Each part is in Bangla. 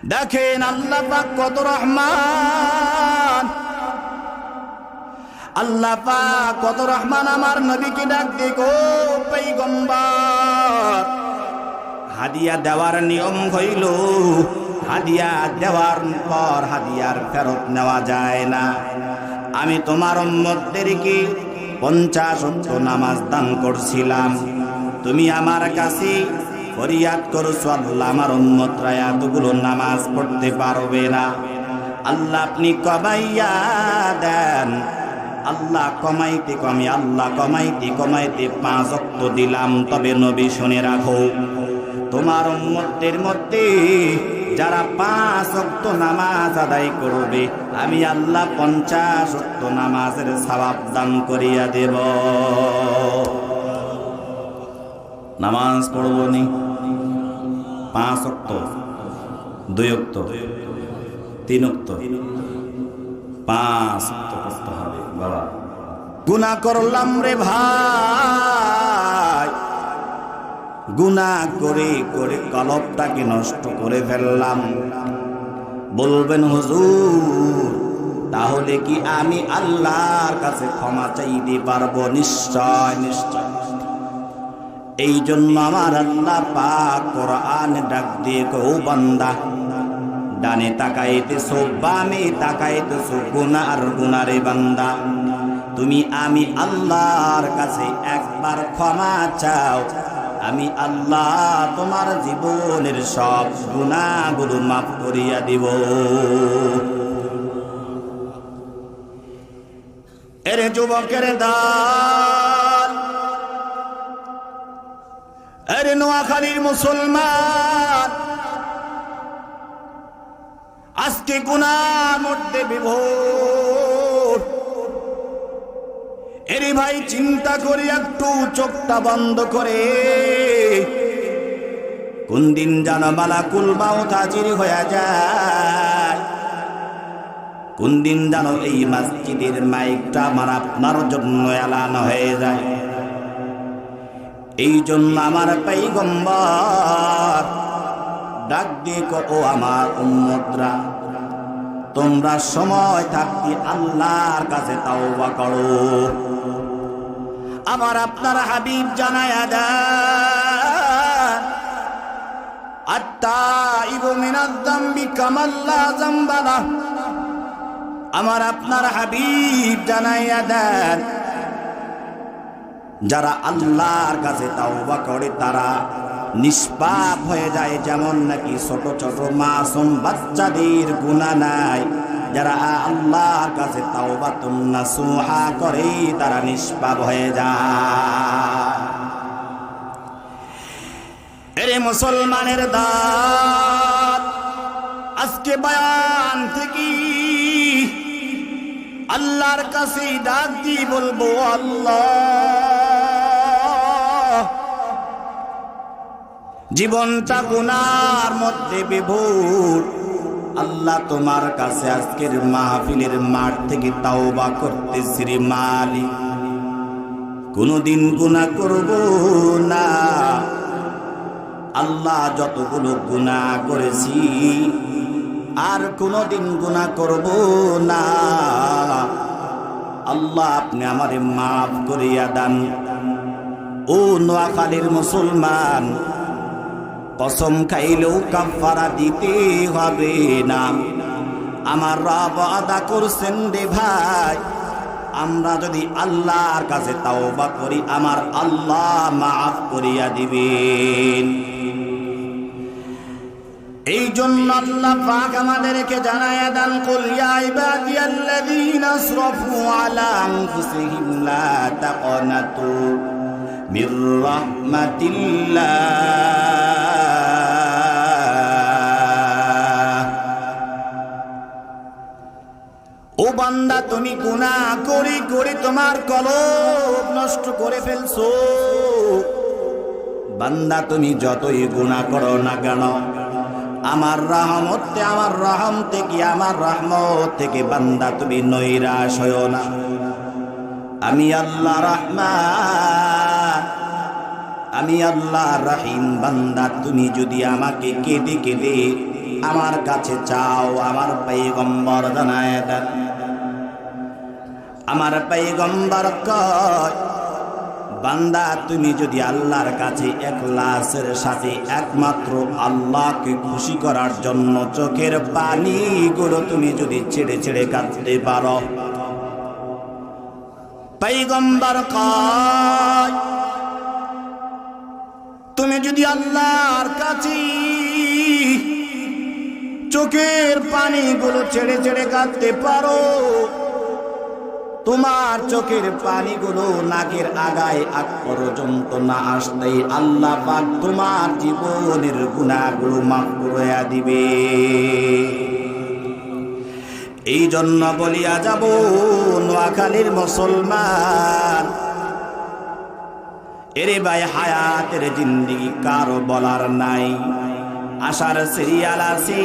দেখেন আল্লাহ পাক কত রহমান। আল্লাহ পাক কত রহমান আমার নবীকে ডাক দেখো পৈগম্বর। হাদিয়া দেওয়ার নিয়ম হইল, হাদিয়া দেওয়ার পর হাদিয়ার ফেরত নেওয়া যায় না। আমি তোমার উম্মতদেরকে পঞ্চাশ নামাজ দান করছিলাম। তুমি আমার কাছে ফরিয়াদ করছ আল্লাহ আমার উম্মতরা এতগুলো নামাজ পড়তে পারবে না। আল্লাহ আপনি কমাইয়া দেন। আল্লাহ কমাইতে কমে, আল্লাহ কমাইতে কমাইতে পাঁচ অক্ট দিলাম, তবে নবী শুনে রাখো, তোমার উম্মতের মধ্যে যারা পাঁচ অক্ট নামাজ আদায় করবে, আমি আল্লাহ পঞ্চাশ অক্ট নামাজের সবাব দান করিয়া দেব। নামাজ পড়ব নি? পাঁচ অক্ট দুই অক্ট তিন অক্ট পাঁচ অক্ট করতে হবে, বাবা। গুণা করলাম রে ভাই। গুণা করে করে কলবটাকে নষ্ট করে ফেললাম। বলবেন, হুজুর, তাহলে কি আমি আল্লাহর কাছে ক্ষমা চাইতে পারব? নিশ্চয় নিশ্চয়। এই জন্য আমার আল্লাহ পাক কোরআন ডাক দিয়ে কৌ বান্দা, ডানে তাকাইতেছো বামে তাকাইতেছো গুনা আর গুনারে বান্দা, তুমি আমি আল্লাহর কাছে একবার ক্ষমা চাও, আমি আল্লাহ তোমার জীবনের সব গুণাগুলো মাফ করিয়া দিব। এর যুবকের দান আরে নোয়াখালীর মুসলমান। আজকে গুনার মধ্যে বিভোর। এরে ভাই, চিন্তা করে একটু চোখটা বন্ধ করে। কোন দিন যেন মালাকুল মাউত হাজির হয়ে যায়। কোন দিন যেন এই মসজিদের মাইকটা আমার আপনার জন্য এলান হয়ে যায়। এই জন্য আমার পাইগম্বর ডাক দিয়ে ও আমার উম্মতরা, তোমরা সময় থাকতে আল্লাহর কাছে তাওবা করো। আমার আপনার হাবিব জানায় আমার আপনার হাবিব জানাইয়া দেন যারা আল্লাহর কাছে তাওবা করে, তারা নিষ্পাপ হয়ে যায়, যেমন নাকি ছোট ছোট মাসুম বাচ্চাদের গুণা নাই। যারা আল্লাহর কাছে তাওবা তুন্না সুহা করে, তারা নিষ্পাপ হয়ে যায়। এরে মুসলমানের দাঁত, আজকে বয়ান থেকে আল্লাহর কাছে ডাক দিয়ে বলব, আল্লাহ। জীবনটা গুনার মধ্যে বিভোর। আল্লাহ তোমার কাছে আজকের মাহফিলের মাঠ থেকে তাওবা করতেছি রে মালিক। কোনদিন গুনাহ করব না। আল্লাহ যতগুলো গুনাহ করেছি, আর কোনদিন গুনাহ করব না। আল্লাহ আপনি আমারে মাফ করিয়া দান। ও নোয়াখালীর মুসলমান কসম খাইলেও কাফারা দিতে হবে না। আমার রব আদা করছেন রে ভাই, আমরা যদি আল্লাহর কাছে তাওবা করি, আমার আল্লাহ মাফ করিয়া দিবেন। এই জন্য আল্লাহ পাক আমাদেরকে জানায় দান কুল ইয়া ইবাদিয়াল্লাযীনা আসরাফু আলা আনফুসিহিম, লা তাকনাতু। মির রাহমাতিল্লাহ। ও বান্দা, তুমি গুনাহ করি করে তোমার কলব নষ্ট করে ফেলছো। বান্দা, তুমি যতই গুনাহ করো না কেন, আমার রহমত আমার রহম থেকে, আমার রহমত থেকে বান্দা, তুমি নৈরাশ হও না। আমি আল্লাহ রহমান। আমি আল্লাহ রাহিম বান্দা, তুমি যদি আমাকে কেঁদে কেঁদে আমার কাছে চাও, আমার পৈগম্বর জানায় দেন। আমার পৈগম্বর বান্দা, তুমি যদি আল্লাহর কাছে একলাসের সাথে একমাত্র আল্লাহকে খুশি করার জন্য চোখের পানিগুলো তুমি যদি ছেড়ে ছেড়ে কাঁদতে পারো পৈগম্বর কয়, তুমি যদি আল্লাহর কাছে চোখের পানিগুলো ছেড়ে ছেড়ে কাঁদতে পারো, তোমার চোখের পানিগুলো নাকের আগায় আগ পর্যন্ত না আসতেই আল্লাহ তোমার জীবনের গুণাগুলো মাফ করে দিবে। এই জন্য বলিয়া যাব, নোয়াখালীর মুসলমান। এরে ভাই, হায়াতের জিন্দিগি কারও বলার নাই। আসার সিরিয়াল আছে,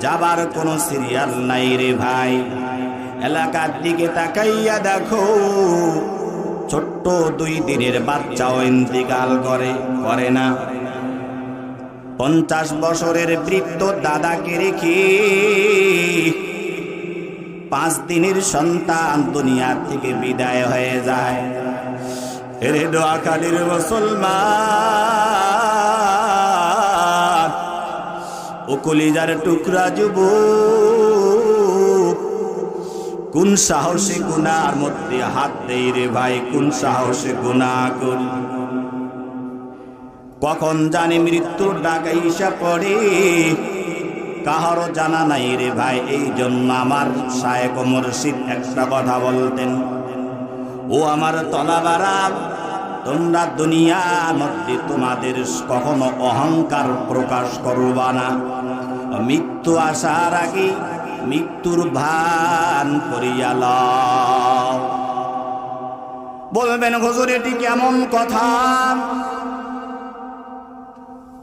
যাবার কোনো সিরিয়াল নাই রে ভাই। এলাকার দিকে তাকাইয়া দেখো, ছোট্ট দুই দিনের বাচ্চাও ইন্তিকাল করে করে না। পঞ্চাশ বছরের বৃদ্ধ দাদাকে রেখে পাঁচ দিনের সন্তান দুনিয়া থেকে বিদায় হয়ে যায়। দোয়াখালীর মুসলমান, ও কলিজার টুকরা যুব কোন সাহসে গুনার মধ্যে হাত দেই রে ভাই, কোন সাহসে গুণা করি? কখন জানি মৃত্যুর ডাকা ইসা পড়ে কাহারও জানা নাই রে ভাই, এই জন্য আমার শায়েক মুর্শিদ একটা কথা বলতেন। ও আমার তলাবারা, তোমরা দুনিয়ার মধ্যে তোমাদের কখনো অহংকার প্রকাশ করবা না। মৃত্যু আসার আগে মৃত্যুর ভান করিয়া। বলবেন, হুজুর, এটি কেমন কথা?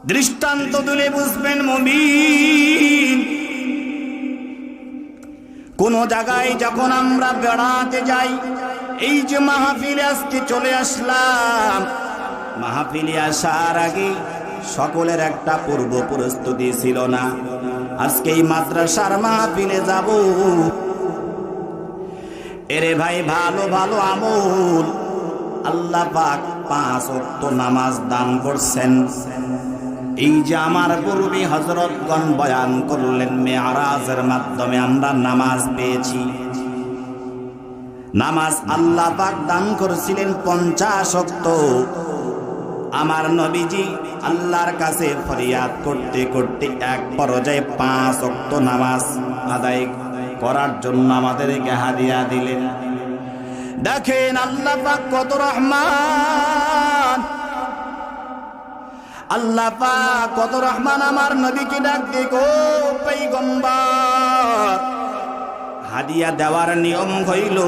দৃষ্টান্ত তুলে বুঝবেন মমিন। কোন জায়গায় যখন আমরা বেড়াতে যাই, এই যে মাহফিলে আজকে চলে আসলাম, মাহফিলে আসার আগে সকলের একটা পূর্ব প্রস্তুতি ছিল না। আজকে এই মাদ্রাসার মাহফিলে যাব। এরে ভাই, ভালো ভালো আমল। আল্লাহ পাক পাঁচ অক্ত নামাজ দান করছেন। এই যে আমার পূর্বে হজরতগণ বয়ান করলেন মেয়ারাজের মাধ্যমে আমরা নামাজ পেয়েছি। নামাজ আল্লাহ পাক দান করেছিলেন পঞ্চাশ অক্ত আমার নবীজি আল্লাহর কাছে ফরিয়াদ করতে করতে এক পর্যায়ে পাঁচ অক্ত নামাজ আদায় করার জন্য আমাদেরকে হাদিয়া দিলেন। দেখেন আল্লাহ পাক কত রহমান। আল্লাহ কত রহমান আমার নবীকে ডাক দেখো পৈগম্বর। হাদিয়া দেওয়ার নিয়ম হইল,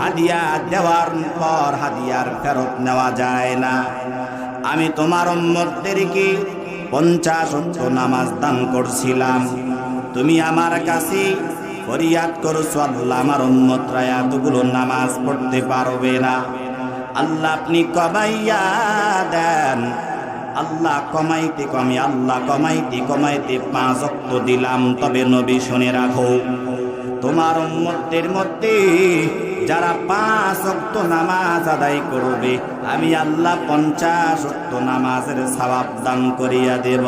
হাদিয়া দেওয়ার পর হাদিয়ার ফেরত নেওয়া যায় না। আমি তোমার উম্মতদেরকে পঞ্চাশ অক্ষ নামাজ দান করছিলাম। তুমি আমার কাছে ফরিয়াদ করছ, আল্লাহ আমার উম্মতরা এতগুলো নামাজ পড়তে পারবে না। আল্লাহ আপনি কমাইয়া দেন আল্লাহ কমাইতে কমে, আল্লাহ কমাইতে কমাইতে পাঁচ অক্ত দিলাম, তবে নবী শুনে রাখো, তোমার উম্মতের মধ্যে যারা পাঁচ অক্ত নামাজ আদায় করবে, আমি আল্লাহ পঞ্চাশ অক্ত নামাজের সবাব দান করিয়া দেব।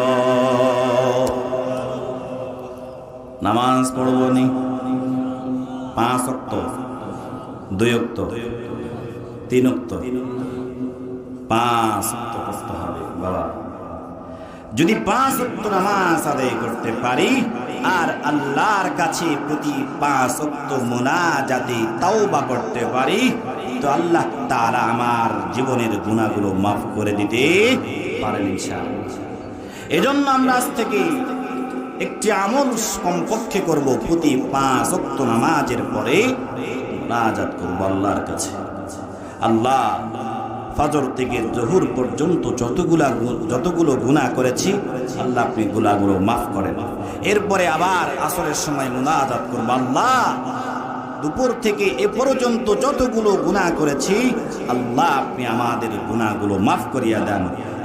নামাজ পড়ব নি? পাঁচ অক্ত, দুই অক্ত, তিন অক্ত যদি পাঁচ অক্ত নামাজ আদায় করতে পারি, আর আল্লাহর কাছে প্রতি পাঁচ অক্ত মোনাজাতে তাওবা করতে পারি, তো আল্লাহ তাআলা আমার জীবনের গুণাগুলো মাফ করে দিতে পারেন ইনশাআল্লাহ। এজন্য আমরা আজ থেকে একটি আমল কমপক্ষে করব, প্রতি পাঁচ অক্ত নামাজের পরে মোনাজাত করব আল্লাহর কাছে। আল্লাহ ফজর থেকে জহুর পর্যন্ত যতগুলা যতগুলো গুণা করেছি, আল্লাহ আপনি গুলাগুলো মাফ করেন। এরপরে আবার আসরের সময় মুনাজাত করব। আল্লাহ, দুপুর থেকে এ পর্যন্ত যতগুলো গুনাহ করেছি, আল্লাহ আপনি আমাদের গুনাহগুলো মাফ করিয়া দেন।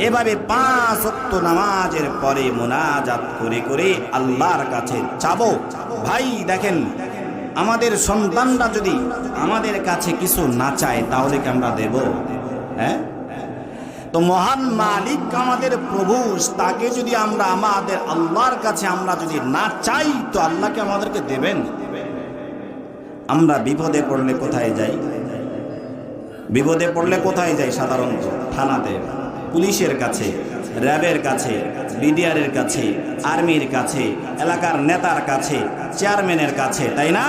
এভাবে পাঁচ অক্ত নামাজের পরে মোনাজাত করে করে আল্লাহর কাছে চাবো। ভাই, দেখেন, আমাদের সন্তানরা যদি আমাদের কাছে কিছু না চায়, তাহলে কি আমরা দেব? হ্যাঁ? তো মহান মালিক আমাদের প্রভু, তাকে যদি আমরা আমাদের আল্লাহর কাছে আমরা যদি না চাই, তো আল্লাহকে আমাদেরকে দেবেন? আমরা বিপদে পড়লে কোথায় যাই? বিপদে পড়লে কোথায় যাই সাধারণত? থানাতে, পুলিশের কাছে, র্যাবের কাছে, বিডিআরের কাছে, আর্মির কাছে, এলাকার নেতার কাছে, চেয়ারম্যানের কাছে, তাই না?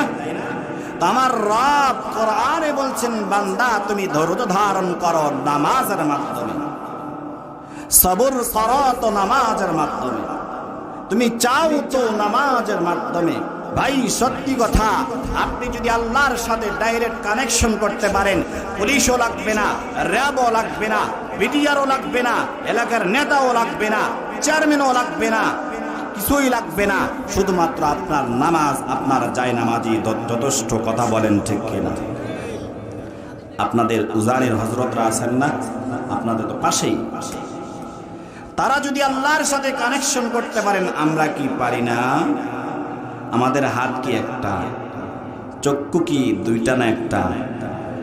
আমার রব কোরআনে বলছেন, বান্দা, তুমি ধৈর্য ধারণ করো নামাজের মাধ্যমে। সবর করো তো নামাজের মাধ্যমে। তুমি চাও তো নামাজের মাধ্যমে। ভাই, সত্যি কথা, আপনি যদি আল্লাহর সাথে ডাইরেক্ট কানেকশন করতে পারেন, পুলিশও লাগবে না, র্যাবও লাগবে না বিডিআরও লাগবে না, এলাকার নেতাও লাগবে না চেয়ারম্যানও লাগবে না কিছুই লাগবে না। শুধুমাত্র আপনার নামাজ, আপনার যায় নামাজি যথেষ্ট কথা বলেন, ঠিক কিনা? আপনাদের উজানের হজরতরা আছেন না? আপনাদের তো পাশেই। তারা যদি আল্লাহর সাথে কানেকশন করতে পারেন, আমরা কি পারি না? আমাদের হাত কি একটা? চক্ষু কি দুইটা না একটা?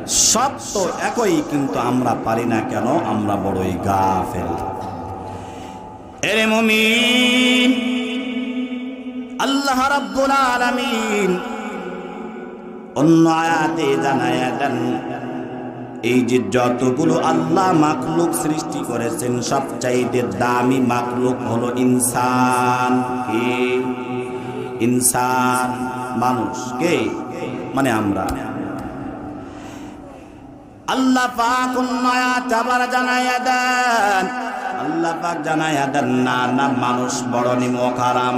সব তো একই, কিন্তু আমরা পারি না কেন? আমরা বড়ই গা ফেল এরে মুমিন! আল্লাহ রাব্বুল আলামিন অন্য আয়াতে জানায়া দেন, এই যে যতগুলো আল্লাহ মাখলুক সৃষ্টি করেছেন, সবচাইতে দামি মাখলুক হলো ইনসান। কে? ইনসান মানুষ। কে? মানে আমরা। আল্লাহ পাক উন্নয়াত আবার জানাইয়া দেন, আল্লাহ পাক জানাইয়া দেন, না না, মানুষ বড় নিমক হারাম।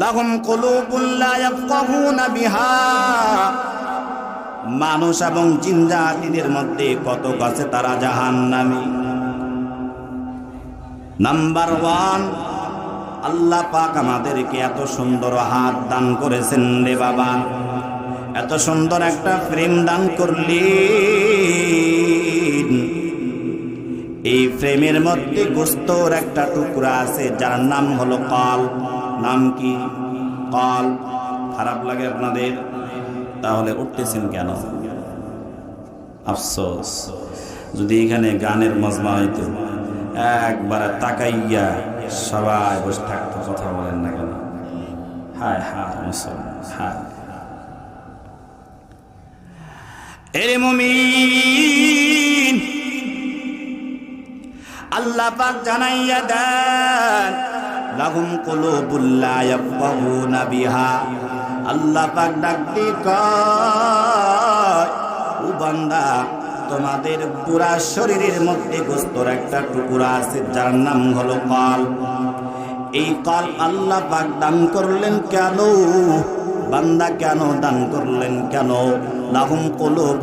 লাহুম মানুষ এবং জিনজাতিদের মধ্যে কত কাছে তারা জাহান্নামী। নাম্বার ওয়ান, আল্লাহ পাক আমাদেরকে এত সুন্দর হাত দান করেছেন রে বাবা। এত সুন্দর একটা প্রেম দান করলেন। এই প্রেমের মধ্যে গোস্তর একটা টুকরা আছে, যার নাম হলো কল। নাম কি? কল। খারাপ লাগে আপনাদের? তাহলে উঠতেছেন কেন? আফসোস। যদি এখানে গানের মজমা হইতো, একবারে তাকাইয়া সবাই বসে থাকতো, কথা বলেন না কেন? হায় হায়, মুসলমান, হায়। এরে মুমিন, আল্লাহ পাক জানাইয়া দেন লাহুম কুলুবুল্লা ইয়াফকাহুনা বিহা। আল্লাহ পাক ডাক ও বান্দা, তোমাদের পুরা শরীরের মধ্যে গোস্তর একটা টুকুরা আছে, যার নাম হলো কল। এই কল আল্লাহ পাক দান করলেন কেন? বান্দা কেন দান করলেন কেন? লাহুম কুলুব